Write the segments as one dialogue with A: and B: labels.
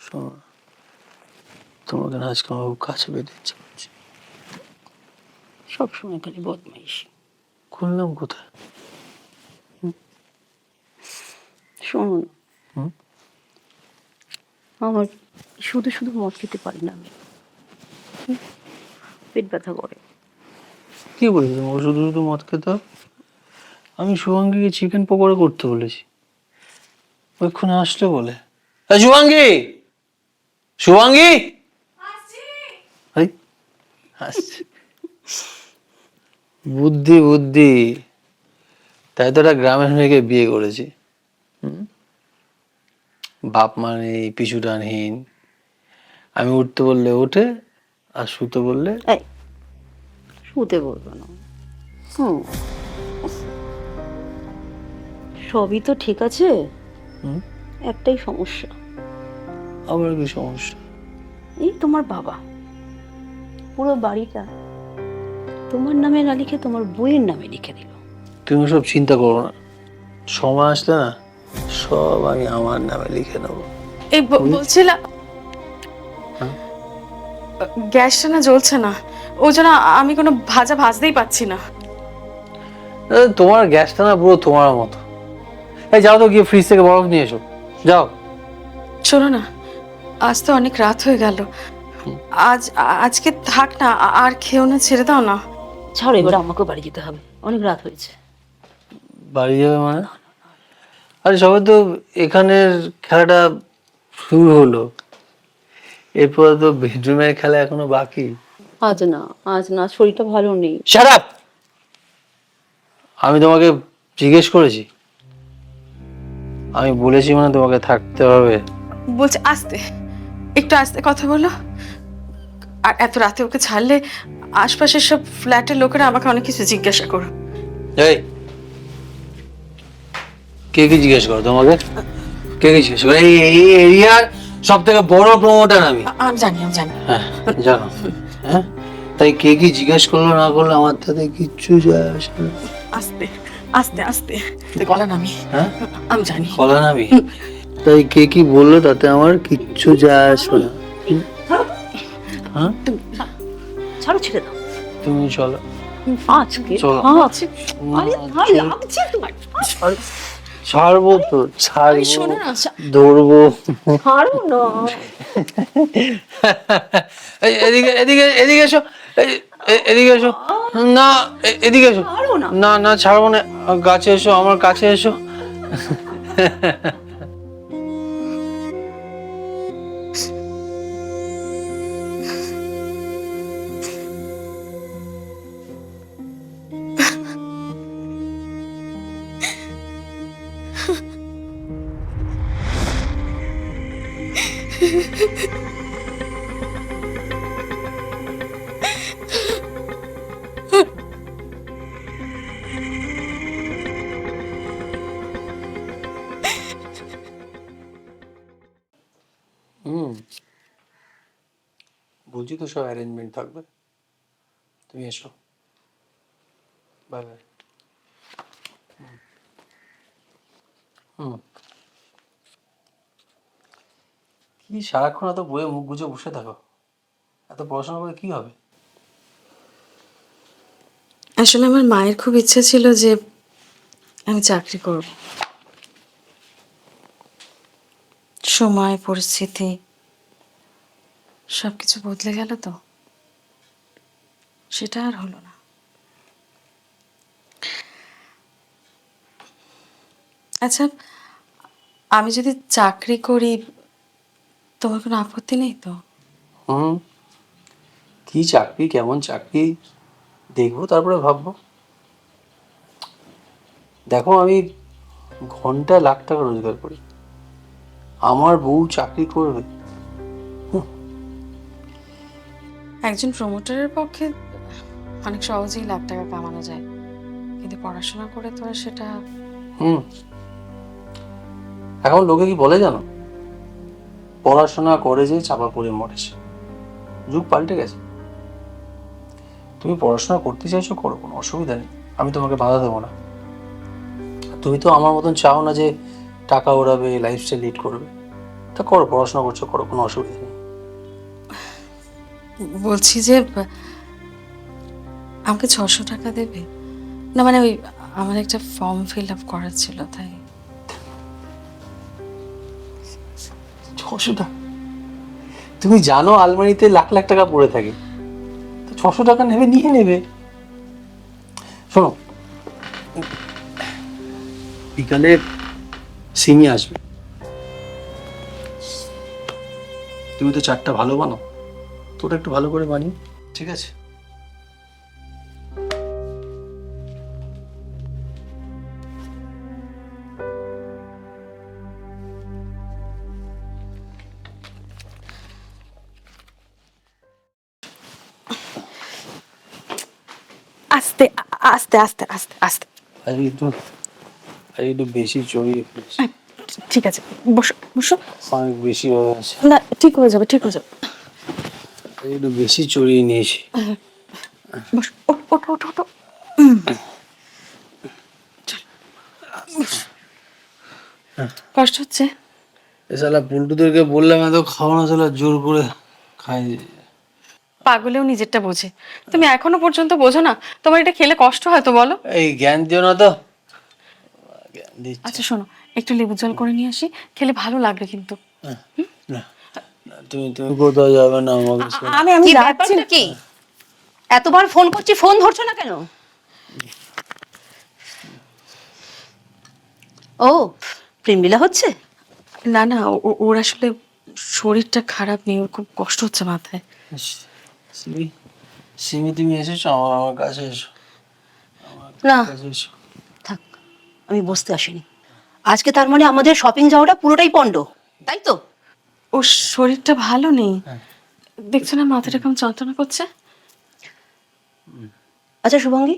A: শোনো তোমাকে আজকে আমার কাছে পেতে ইচ্ছে করছে।
B: সবসময় খালি বদমাইশি।
A: খুললাম কোথায়?
B: শোনো আমার শুধু শুধু মদ খেতে পারি না আমি? পেট ব্যথা করে।
A: কি বলেছি তোমাকে শুধু শুধু মদ খেতে আমি শুভাঙ্গীকে চিকেন পকোড়া করতে বলেছি। ওইক্ষণে আসলে বলে শুভাঙ্গী! শুভাঙ্গী? বুদ্ধি বুদ্ধি। তাই তো একটা গ্রামের মেয়েকে বিয়ে করেছি। হুম? বাপ মা নেই পিছু টানহীন। আমি উঠতে বললে ওঠে আর শুতে বললে
B: শুতে বলব না। হুম। সবই তো ঠিক আছে।
A: হুম?
B: একটাই সমস্যা।
A: আবার কি সমস্যা।
B: এই তোমার বাবা। পুরো বাড়িটা তোমার নামে না লিখে তোমার বইয়ের নামে লিখে দিল।
A: তুমি সব চিন্তা করো না। সময় আসলে না সব আমি আমার নামে লিখে নেব।
C: এই বলছিলাম
A: হ্যাঁ?
C: গ্যাসটা না জ্বলছে না। ওই জন্য আমি কোনো ভাজা ভাজতেই পাচ্ছি না।
A: তোমার গ্যাসটা না পুরো তোমার মতো। এই যাও তো গিয়ে ফ্রিজ থেকে বরফ নিয়ে এসো। যাও।
C: শোনো না আজ তো অনেক রাত হয়ে গেল। আজ আজকে থাক না আর খেও না ছেড়ে দাও না।
B: ছাড়ো এবার আমাকে বাড়ি যেতে হবে। অনেক রাত হয়েছে।
A: বাড়ি যাবে মানে? আরে সবাই তো এখানের খেলাটা শুরু হলো। এরপরে তো বেডরুমের খেলা এখনও বাকি।
B: আজ না আজ না শরীরটা ভালো নেই।
A: Up! আমি তোমাকে জিজ্ঞেস করেছি। আমি বলেছি মানে তোমাকে থাকতে হবে।
C: বলছে আস্তে। একটু আস্তে কথা বলো। আর এত রাতে ওকে ছাড়লে আশপাশের সব ফ্ল্যাটের লোকেরা আমাকে অনেক কিছু জিজ্ঞাসা করো।
A: এই কে কি জিজ্ঞেস করো তোমাকে? কে কি জিজ্ঞেস করো? এই এই এরিয়ার সব থেকে বড় প্রমোটার আমি।
C: আমি জানি আমি জানি।
A: হ্যাঁ জানো। হ্যাঁ? তাই কে কি জিজ্ঞেস করল না করল আমার তাতে কিচ্ছু যায় আসে না।
C: আস্তে আস্তে আস্তে। গলা নামি
A: হ্যাঁ?
C: আমি জানি।
A: বলা নাবি তাই কে কি বলল তাতে আমার কিচ্ছু যায় আসবে না। হ্যাঁ?
B: ছাড়ো ছেড়ে দাও।
A: তুমি চলো।
B: আজকে
A: চলো।
B: আরে ভালো লাগছে তোমার
A: ছাড়বো তো ছাড়বো
C: শোনো না
A: ধরবো।
B: ছাড়ো না।
A: এদিকে এদিকে এদিকে এসো। এই, এদিকে এসো। না এদিকে এসো।
B: না।
A: না না ছাড়বো না। কাছে এসো আমার কাছে এসো। হুম। বুঝি তো সব অ্যারেঞ্জমেন্ট থাকবে। তুমি এসো। বাই বাই হুম। কি সারাক্ষণ এত বইয়ে মুখ গুজে বসে থাকো। এত পড়াশোনা করে কি হবে?
C: আসলে আমার মায়ের খুব ইচ্ছে ছিল যে আমি চাকরি করব। সময়, পরিস্থিতি সব কিছু বদলে গেল তো। সেটা আর হলো না। আচ্ছা আমি যদি চাকরি করি তোমার কোনো আপত্তি নেই তো?
A: হুম। কি চাকরি কেমন চাকরি? দেখব তারপরে ভাববো। দেখো আমি ঘণ্টা লাখ টাকা রোজগার করি। আমার বউ চাকরি করবে।
C: একজন প্রমোটারের পক্ষে অনেক সহজেই লাখ টাকা কামানো যায়। কিন্তু পড়াশোনা করে তো আর সেটা
A: হুম। এখন লোকে কি বলে জানো? পড়াশোনা করে যে চাপা পড়ে মরেছে। যুগ পাল্টে গেছে। তুমি পড়াশোনা করতে চাইছো, করো, কোনো অসুবিধা নেই। আমি তোমাকে বাধা দেবো না। তুমি তো আমার মতন চাও না যে টাকা ওড়াবে লাইফস্টাইল লিড করবে। তা করো, পড়াশোনা করছ, করো, কোনো অসুবিধা নেই।
C: বলছি যে, আমাকে ছশো টাকা দেবে? না মানে ওই আমার একটা ফর্ম ফিল আপ করার ছিল, তাই।
A: ছশো টাকা। তুমি জানো আলমারিতে লাখ লাখ টাকা পড়ে থাকে। তো ছশো টাকা নেবে, নিয়ে নেবে। শোনো, বিকালে সিমি আসবে। তুমি তো চারটা ভালো বানাও। তোটা একটু ভালো করে বানিও ঠিক আছে?
C: আস্তে আস্তে আস্তে আস্তে।
A: একটু একটু বেশি ফেলেছি
C: ঠিক আছে বসো বসো।
A: অনেক বেশি হয়ে গেছে।
C: না ঠিক হয়ে যাবে ঠিক হয়ে যাবে।
A: একটু বেশি চড়িয়ে নিয়েছি।
C: বসো ওঠো ওঠো ওঠো। চল। কষ্ট হচ্ছে।
A: এসালা পুল্টুদেরকে বললাম এত খাওয়ানো সালা জোর করে খাই।
C: পাগলেও নিজেরটা বোঝে। তুমি এখনও পর্যন্ত বোঝো না তোমার এটা খেলে কষ্ট হয় তো বলো?
A: এই জ্ঞান দিও না তো।
C: আচ্ছা শোনো একটু লেবু জল করে নিয়ে আসি খেলে ভালো লাগবে কিন্তু।
A: না তুমি তুমি কোথাও যাবে না আমাকে
C: আমি আমি যাচ্ছি
B: কি এতবার ফোন করছি ফোন ধরছো না কেন? ও প্রেমলীলা হচ্ছে?
C: না না ওর আসলে শরীরটা খারাপ নেই ওর খুব কষ্ট হচ্ছে মাথায়।
A: সিমি সিমি তুমি এসেছ আমার আমার কাছে এসো
B: না থাক আমি বসতে আসিনি আজকে তার মানে আমাদের শপিং যাওয়াটা পুরোটাই পণ্ড তাই তো
C: ওর শরীরটা ভালো নেই দেখছ না মাথাটা কেমন যন্ত্রণা করছে
B: আচ্ছা শুভঙ্গী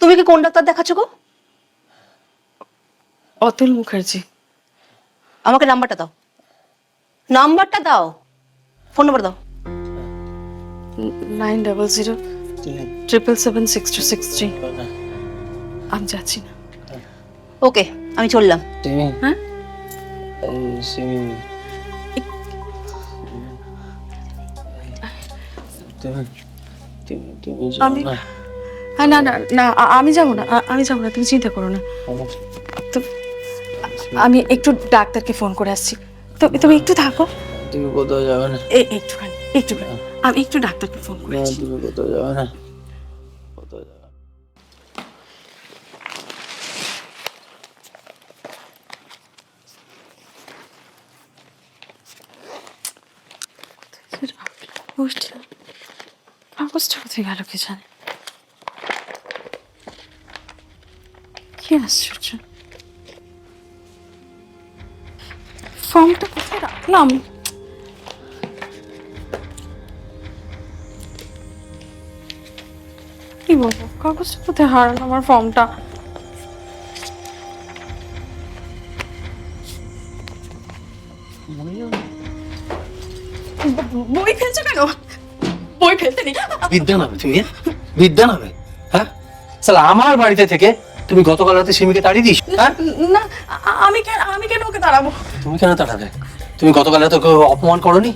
B: তুমি কি কোন ডাক্তার দেখাচ্ছ গো
C: অতুল মুখার্জি
B: আমাকে নাম্বারটা দাও নাম্বারটা দাও ফোন নাম্বার দাও
C: nine double zero triple seven six two six three আমি যাচ্ছি না।
B: ওকে আমি চললাম।
C: হ্যাঁ?
A: তুমি? তুমি? তুমি
C: আমি- হ্যাঁ না না না আমি যাব না আমি যাব না তুমি চিন্তা করো না। তো আমি একটু ডাক্তারকে ফোন করে আসছি। তো তুমি একটু থাকো।
A: তুমি কোথাও যাবে না।
C: এই একটুখানি একটুখানি। আমি একটু ডাক্তারকে ফোন করে
A: না
C: আসছি
A: তুমি কোথাও যাবে? না কোথাও যাবে? না।
C: কাগজটা কাগজটা কোথায় গেল কে জানে? কি আশ্চর্য। ফর্মটা কোথায় রাখলাম? কি বলব? কাগজটা কোথায়? হারানো আমার ফর্মটা। বই ফেলছো কেন? বই ফেলতে নেই।
A: বিদ্যা নাবে তুমি হ্যাঁ? বিদ্যা নাবে হ্যাঁ? সালা আমার বাড়িতে থেকে তুমি গতকাল রাতে সিমিকে তাড়িয়ে দিস হ্যাঁ?
C: না আমি কেন আমি কেন ওকে দাঁড়াবো
A: তুমি কেন তাড়াবে? তুমি গতকাল রাতে ওকে অপমান করনি?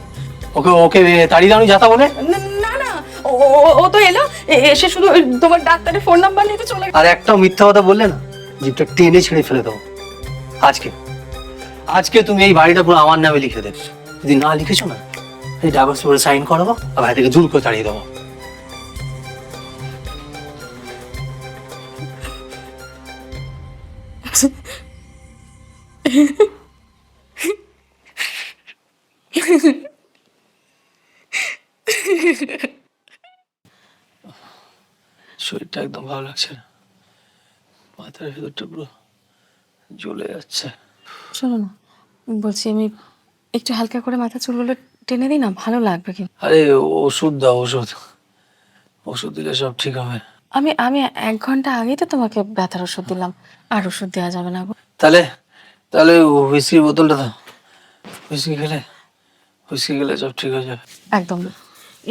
A: ওকে ওকে তাড়িয়ে দাওনি যাতা বলে?
C: ও তো এলো। এসে শুধু তোমার ডাক্তারের ফোন নাম্বার নিয়ে চলে
A: আর একটাও মিথ্যা কথা বললে না জিপটা টেনে ছেড়ে ফেলে দেবো আজকে আজকে তুমি এই বাড়িটা পুরো আমার নামে লিখে দেবে। যদি না লিখেছো না এই সাইন করাবো আর বাড়ি থেকে দূর করে তাড়িয়ে দেবো। শরীরটা একদম ভালো লাগছে না। মাথার ভেতরটা পুরো জ্বলে যাচ্ছে।
C: শোনো না বলছি আমি একটু হালকা করে মাথা চুলগুলো টেনে দিই না ভালো লাগবে কিন্তু।
A: আরে ওষুধ দাও ওষুধ। ওষুধ দিলে সব ঠিক হবে।
C: আমি আমি এক ঘণ্টা আগেই তো তোমাকে ব্যথার ওষুধ দিলাম আর ওষুধ দেওয়া যাবে না
A: তাহলে তাহলে হুইস্কির বোতলটা দাও। হুইস্কি খেলে হুইস্কি খেলে সব ঠিক হয়ে যাবে।
C: একদম।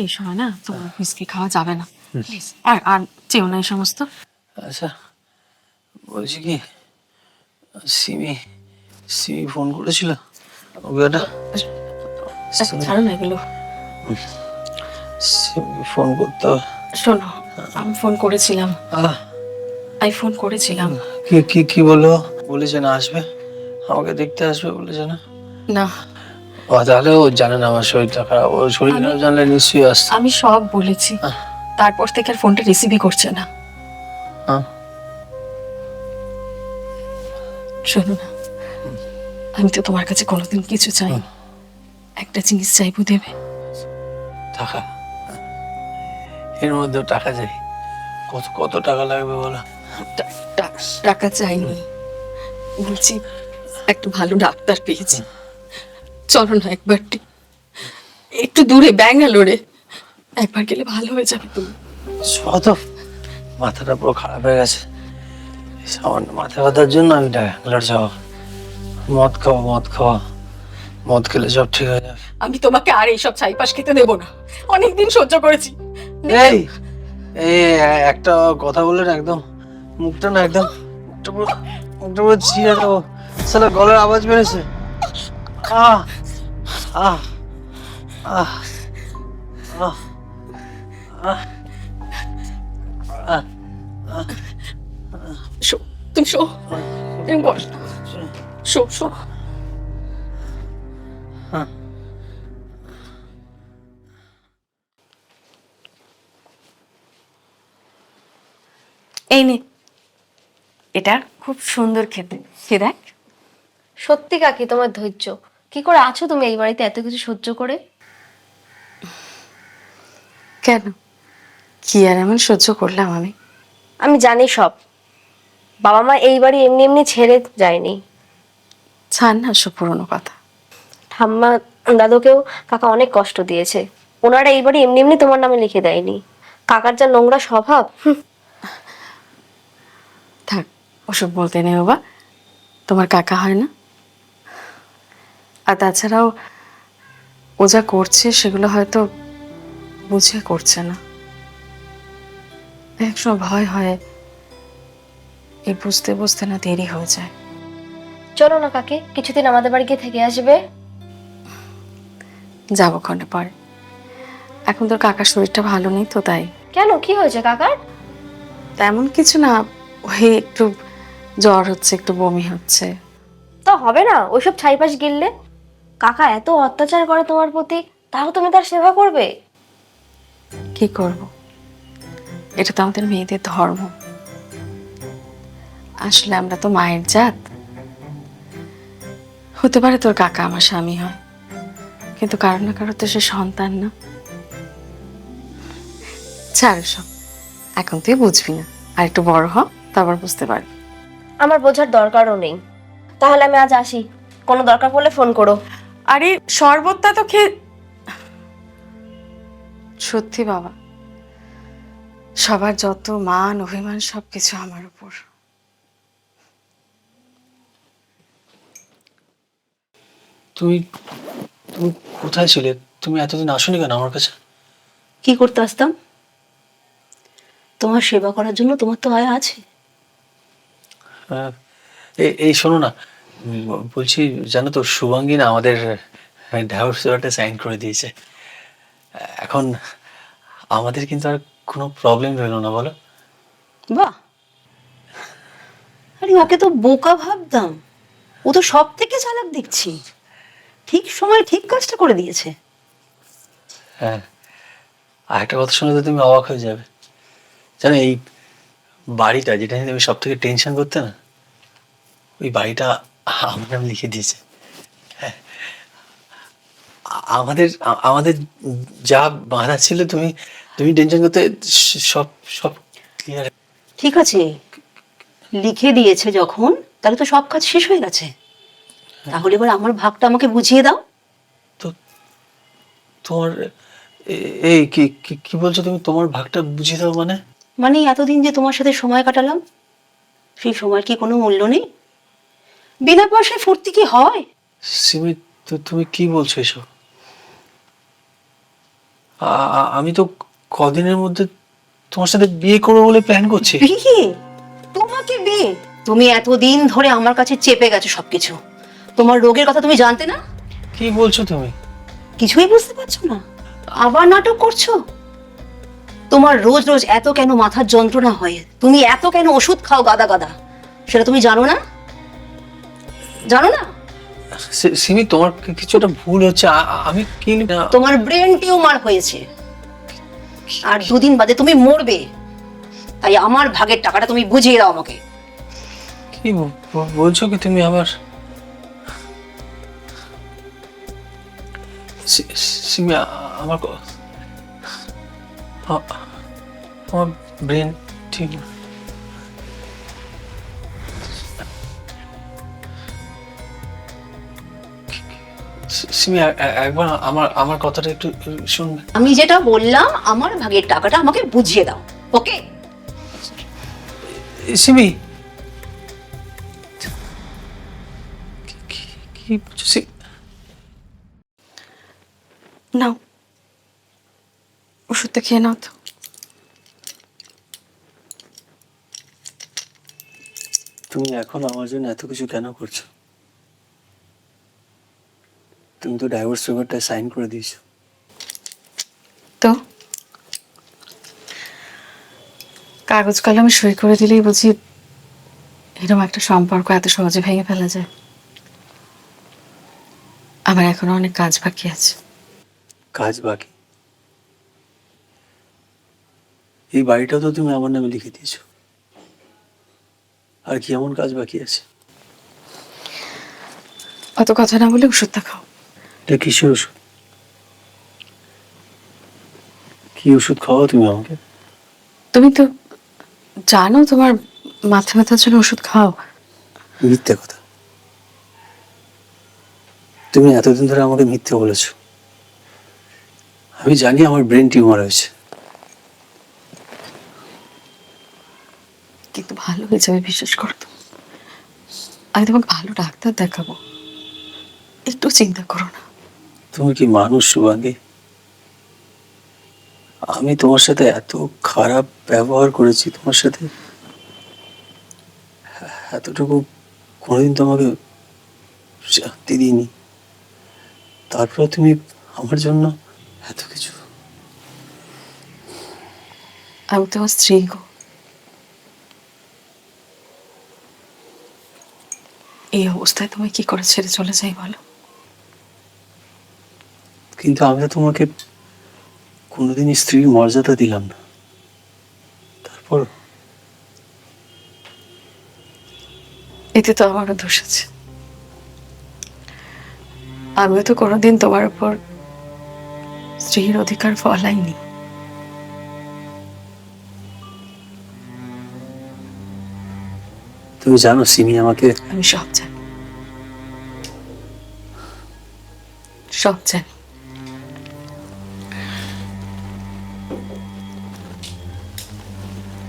C: এই সময় না তোমার হুইস্কি খাওয়া যাবে না। আর আর চেও না এই সমস্ত?
A: আচ্ছা বলছি কি সিমি সিমি ফোন করেছিল? ওটা
C: আচ্ছা, ছাড়ো না এগুলো।
A: ফোন করতে হবে।
C: শোনো আমি ফোন করেছিলাম। আমি ফোন করেছিলাম।
A: কি কি কি বলল? বলেছে না আসবে। আমাকে দেখতে আসবে বলেছে না?
C: না।
A: ও তাহলে ও জানে না আমার শরীরটা খারাপ। ও শরীর খারাপ জানলে নিশ্চয়ই আসতো
C: আমি সব বলেছি। তারপর থেকে আর ফোনটা রিসিভই করছে না। শোনো না আমি তো তোমার কাছে কোনোদিন কিছু চাই একটা জিনিস চাইব দেবে
A: টাকা। এর মধ্যেও টাকা চাই। কত কত টাকা লাগবে বলো?
C: টাকা চাইনি। বলছি একটা ভালো ডাক্তার পেয়েছি। চলো না একবার টি- একটু দূরে ব্যাঙ্গালোরে। একবার গেলে ভালো হয়ে যাবে তুমি
A: অত মাথাটা পুরো খারাপ হয়ে গেছে। সামান্য মাথা ব্যথার জন্য আমি ব্যাঙ্গালোর যাব। মদ খাওয়া মদ খাওয়া মদ খেলে সব ঠিক হয়ে যাবে।
C: আমি তোমাকে আর এইসব ছাইপাশ খেতে দেবো না। অনেকদিন সহ্য করেছি।
A: এই এই একটা কথা বললেন একদম। মুখটা না একদম মুখটা পুরো মুখটা পুরো ছিঁড়ে দেবো। সালা গলার আওয়াজ বেড়েছে। আহ আহ আহ আহ।
C: শো তুমি শো। তুমি বস। Show show.
A: হ্যাঁ।
C: এই নে। এটা খুব সুন্দর খেতে। খেয়ে দেখ।
D: সত্যি কাকি তোমার ধৈর্য। কি করে আছো তুমি এই বাড়িতে এত কিছু সহ্য করে?
C: কেন? কি আর এমন সহ্য করলাম আমি?
D: আমি জানি সব। বাবা মা এই বাড়ি এমনি এমনি ছেড়ে যায়নি।
C: ছাড় না সব পুরোনো কথা।
D: ঠাম্মা দাদুকেও কাকা অনেক কষ্ট দিয়েছে। ওনারা এই বাড়ি এমনি এমনি তোমার নামে লিখে দেয়নি। কাকার যা নোংরা স্বভাব
C: থাক ওসব বলতে নেই বাবা। তোমার কাকা হয় না? আর তাছাড়াও ও যা করছে সেগুলো হয়তো বুঝে করছে না। একসময় ভয় হয়। এই বুঝতে বুঝতে না দেরি হয়ে যায়।
D: চলো না কাকি কিছুদিন আমাদের বাড়ি গিয়ে থেকে আসবে।
C: যাব ক্ষণে পরে। এখন তোর কাকার শরীরটা ভালো নেই তো তাই।
D: কেন? কি হয়েছে কাকার?
C: তেমন কিছু না ওই একটু জ্বর হচ্ছে একটু বমি হচ্ছে।
D: তা হবে না ওইসব ছাইপাশ গিললে। কাকা এত অত্যাচার করে তোমার প্রতি তাও তুমি তার সেবা করবে?
C: কি করব? এটা তো আমাদের মেয়েদের ধর্ম। আসলে আমরা তো মায়ের জাত। হতে পারে তোর কাকা আমার স্বামী হয় কিন্তু কারও না কারও তো সে সন্তান না। ছাড় সব এখন তুই বুঝবি না। আর একটু বড় হ তারপর বুঝতে পারবি।
D: আমার বোঝার দরকারও নেই। তাহলে আমি আজ আসি। কোনো দরকার পড়লে ফোন করো।
C: আরে শরবতটা তো খেয়ে সত্যি বাবা সবার যত মান অভিমান সবকিছু আমার উপর।
A: তুমি তুমি কোথায় ছিলে? তুমি এতদিন আসোনি কেন আমার কাছে?
B: কি করতে আসতাম? তোমার সেবা করার জন্য তোমার তো আয় আছে।
A: আহ, এ- এই শোনো না বলছি জানো তো শুভাঙ্গী না আমাদের ডাইভোর্স পেপারটা সাইন করে দিয়েছে। এখন আমাদের কিন্তু আর কোনো প্রবলেম রইল না বলো।
B: বাহ। আরে ওকে তো বোকা ভাবতাম। ও তো সব থেকে চালাক দেখছি। ঠিক সময় ঠিক কাজটা করে দিয়েছে।
A: হ্যাঁ। আর একটা কথা শুনে তো তুমি অবাক হয়ে যাবে। জানো এই বাড়িটা যেটা নিয়ে তুমি সব থেকে টেনশন করতে না ওই বাড়িটা আমার নাম লিখে দিয়েছে। আমাদের আমাদের যা বাধা ছিল তুমি তুমি টেনশন করতে সব সব ক্লিয়ার
B: ঠিক আছে। লিখে দিয়েছে যখন তাহলে তো সব কাজ শেষ হয়ে গেছে। তাহলে এবার আমার ভাগটা আমাকে বুঝিয়ে দাও।
A: তো তোমার এই কি কি- কি বলছো তুমি? তোমার ভাগটা বুঝিয়ে দাও মানে?
B: মানে এতদিন যে তোমার সাথে সময় কাটালাম সেই সময়ের কি কোনো মূল্য নেই? বিনা পয়সায় ফুর্তি কি হয়?
A: সিমি তো তুমি কি বলছো এসব? আমি তো কদিনের মধ্যে তোমার সাথে বিয়ে করব বলে প্ল্যান করছি।
B: বিয়ে? তোমাকে বিয়ে? তুমি এতদিন ধরে আমার কাছে চেপে গেছো সবকিছু। তোমার রোগের কথা তুমি জানতে না?
A: কি বলছো তুমি?
B: কিছুই বুঝতে পারছ না। আবার নাটক করছ? তোমার রোজ রোজ এত কেন মাথার যন্ত্রণা হয়? তুমি এত কেন ওষুধ খাও গাদা গাদা? সেটা তুমি জানো না? জানো না?
A: সিমি তোমার কিছু একটা ভুল হচ্ছে? আমি কি
B: তোমার ব্রেন টিউমার হয়েছে। আর দুদিন বাদে তুমি মরবে। তাই আমার ভাগের টাকাটা তুমি বুঝিয়ে দাও আমাকে।
A: কি বলছো কি তুমি আবার? সিমি আমার আমার ব্রেন ঠিক সিমি একবার আমার আমার কথাটা একটু শুনবে?
B: আমি যেটা বললাম আমার ভাগের টাকাটা আমাকে বুঝিয়ে দাও ওকে?
A: সিমি। কি- সি-
C: নাও। ওষুধটা খেয়ে নাও তো।
A: তুমি এখন আমার জন্য এত কিছু কেন করছ? তুমি তো ডাইভোর্স পেপারটা সাইন করে দিয়েছ।
C: তো? কাগজ কলমে সই করে দিলেই বুঝি এরকম একটা সম্পর্ক এত সহজে ভেঙে ফেলা যায়। আমার এখনও অনেক কাজ বাকি আছে।
A: কাজ বাকি? এই বাড়িটাও তো তুমি আমার নামে লিখে দিয়েছ। আর কি এমন কাজ বাকি আছে?
C: অত কথা না বলে ওষুধটা খাও।
A: এটা কিসের ওষুধ? কি ওষুধ খাওয়াও তুমি আমাকে?
C: তুমি তো জানো তোমার মাথা ব্যথার জন্য ওষুধ খাও।
A: মিথ্যে কথা। তুমি এতদিন ধরে আমাকে মিথ্যে বলেছ। আমি জানি আমার ব্রেন টিউমার হয়েছে।
C: কিন্তু ভালো হয়ে যাবে বিশ্বাস করো তো। আমি তোমাকে ভালো ডাক্তার দেখাবো। একটু চিন্তা করো না।
A: তুমি কি মানুষ শুভাঙ্গী আমি তোমার সাথে এত খারাপ ব্যবহার করেছি, তোমার সাথে এতটুকু কোনোদিন তোমাকে শান্তি দিইনি। তারপর তুমি আমার জন্য এত কিছু।
C: আমি তোমার স্ত্রী গো। এই অবস্থায় তুমি কি করে ছেড়ে চলে যাই বলো?
A: কিন্তু আমি তো তোমাকে কোনোদিনই স্ত্রীর মর্যাদা দিলাম না। তারপর
C: এতে তো আমারও দোষ আছে। আমিও তো কোনোদিন তোমার উপর স্ত্রীর অধিকার ফলাইনি।
A: তুমি জানো সিমি আমাকে
C: আমি সব জানি। সব জানি।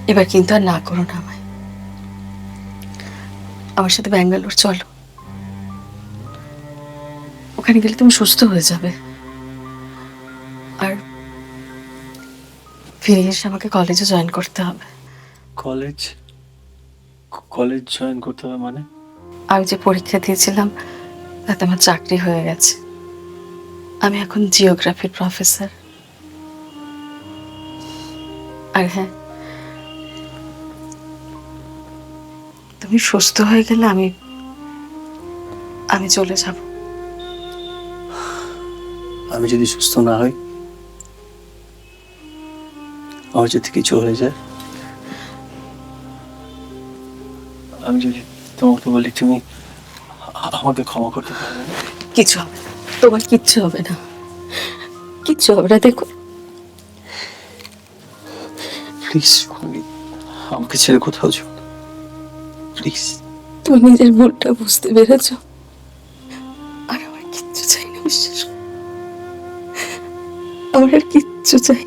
C: এবার কিন্তু আর না করো না আমায়। আমার সাথে ব্যাঙ্গালোর চলো। ওখানে গেলে তুমি সুস্থ হয়ে যাবে। আর ফিরে এসে আমাকে কলেজে জয়েন করতে হবে।
A: কলেজ? কলেজ জয়েন করতে হবে মানে?
C: আমি যে পরীক্ষা দিয়েছিলাম তাতে আমার চাকরি হয়ে গেছে। আমি এখন জিওগ্রাফির প্রফেসর আর হ্যাঁ তুমি সুস্থ হয়ে গেলে আমি আমি চলে যাব।
A: আমি যদি সুস্থ না হই আমার যদি কিছু হয়ে যায় আমি যদি তোমাকে বলি তুমি আমাকে ক্ষমা করতে পারবে
C: কিছু হবে না। তোমার কিচ্ছু হবে না। কিচ্ছু হবে না দেখো।
A: প্লিজ আমাকে ছেড়ে কোথাও যাও। প্লিজ
C: তুমি নিজের ভুলটা বুঝতে পেরেছ? আর আমার কিচ্ছু চাই না, বিশ্বাস। আমার আর কিচ্ছু চাই